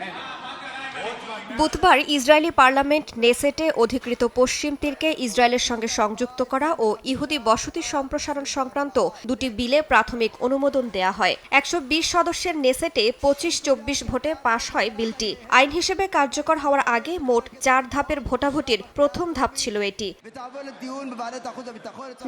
אה, אין. বুধবার Israeli parliament নেসেটে অধিকৃত পশ্চিম তীরকে ইসরায়েলের সঙ্গে সংযুক্ত করা ও ইহুদি বসতি সম্প্রসারণ সংক্রান্ত দুটি বিলে প্রাথমিক অনুমোদন দেয়া হয়। একশো বিশ সদস্যের নেসেটে পঁচিশ চব্বিশ ভোটে পাশ হয় বিলটি। আইন হিসেবে কার্যকর হওয়ার আগে মোট চার ধাপের ভোটাভুটির প্রথম ধাপ ছিল এটি।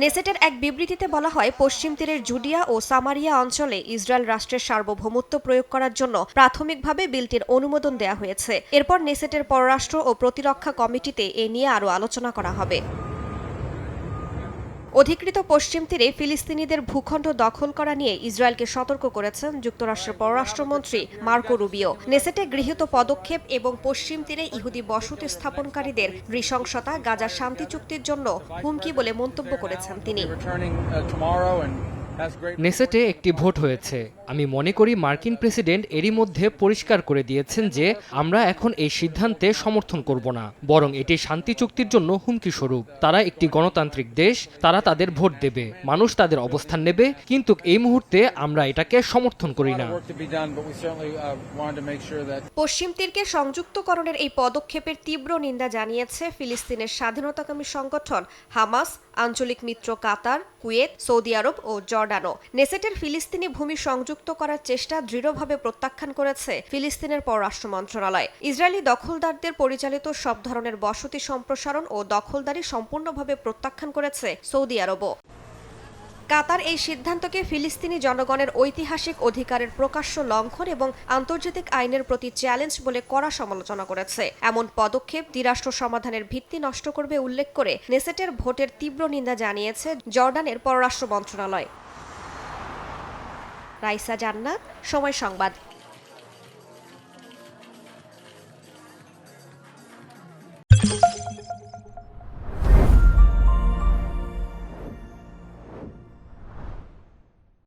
নেসেটের এক বিবৃতিতে বলা হয়, পশ্চিম তীরের জুডিয়া ও সামারিয়া অঞ্চলে ইসরায়েল রাষ্ট্রের সার্বভৌমত্ব প্রয়োগ করার জন্য প্রাথমিকভাবে বিলটির অনুমোদন দেয়া হয়েছে। এরপর নেসেটের পররাষ্ট্র ও প্রতিরক্ষা কমিটিতে এ নিয়ে আরও আলোচনা করা হবে। অধিকৃত পশ্চিম তীরে ফিলিস্তিনিদের ভূখণ্ড দখল করা নিয়ে ইসরায়েলকে সতর্ক করেছেন যুক্তরাষ্ট্রের পররাষ্ট্রমন্ত্রী মার্কো রুবিও। নেসেটে গৃহীত পদক্ষেপ এবং পশ্চিম তীরে ইহুদি বসতি স্থাপনকারীদের নৃশংসতা, গাজার শান্তি চুক্তির জন্য হুমকি বলে মন্তব্য করেছেন তিনি। নেসেটে একটি ভোট হয়েছে। আমি মনে করি মার্কিন প্রেসিডেন্ট এরই মধ্যে পরিষ্কার করে দিয়েছেন যে আমরা এখন এই সিদ্ধান্তে সমর্থন করব না, বরং এটি শান্তি চুক্তির জন্য হুমকি স্বরূপ। তারা একটি গণতান্ত্রিক দেশ, তারা তাদের ভোট দেবে, মানুষ তাদের অবস্থান নেবে, কিন্তু এই মুহূর্তে আমরা এটাকে সমর্থন করি না। পশ্চিম তীরকে সংযুক্তকরণের এই পদক্ষেপের তীব্র নিন্দা জানিয়েছে ফিলিস্তিনের স্বাধীনতাকামী সংগঠন হামাস, আঞ্চলিক মিত্র কাতার, কুয়েত, সৌদি আরব ও জর্ডানও নেসেটের ফিলিস্তিনি ভূমি সংযুক্ত করার চেষ্টা দৃঢ়ভাবে প্রত্যাখ্যান করেছে ফিলিস্তিনের পররাষ্ট্র মন্ত্রণালয়। ইসরায়েলি দখলদারদের পরিচালিত সব ধরনের বসতি সম্প্রসারণ ও দখলদারি সম্পূর্ণভাবে প্রত্যাখ্যান করেছে সৌদি আরবও। কাতার এই সিদ্ধান্তকে ফিলিস্তিনি জনগণের ঐতিহাসিক অধিকারের প্রকাশ্য লঙ্ঘন এবং আন্তর্জাতিক আইনের প্রতি চ্যালেঞ্জ বলে কড়া সমালোচনা করেছে। এমন পদক্ষেপ দ্বিরাষ্ট্র সমাধানের ভিত্তি নষ্ট করবে উল্লেখ করে নেসেটের ভোটের তীব্র নিন্দা জানিয়েছে জর্ডানের পররাষ্ট্র মন্ত্রণালয়। রাইসা জান্নাত সময় সংবাদ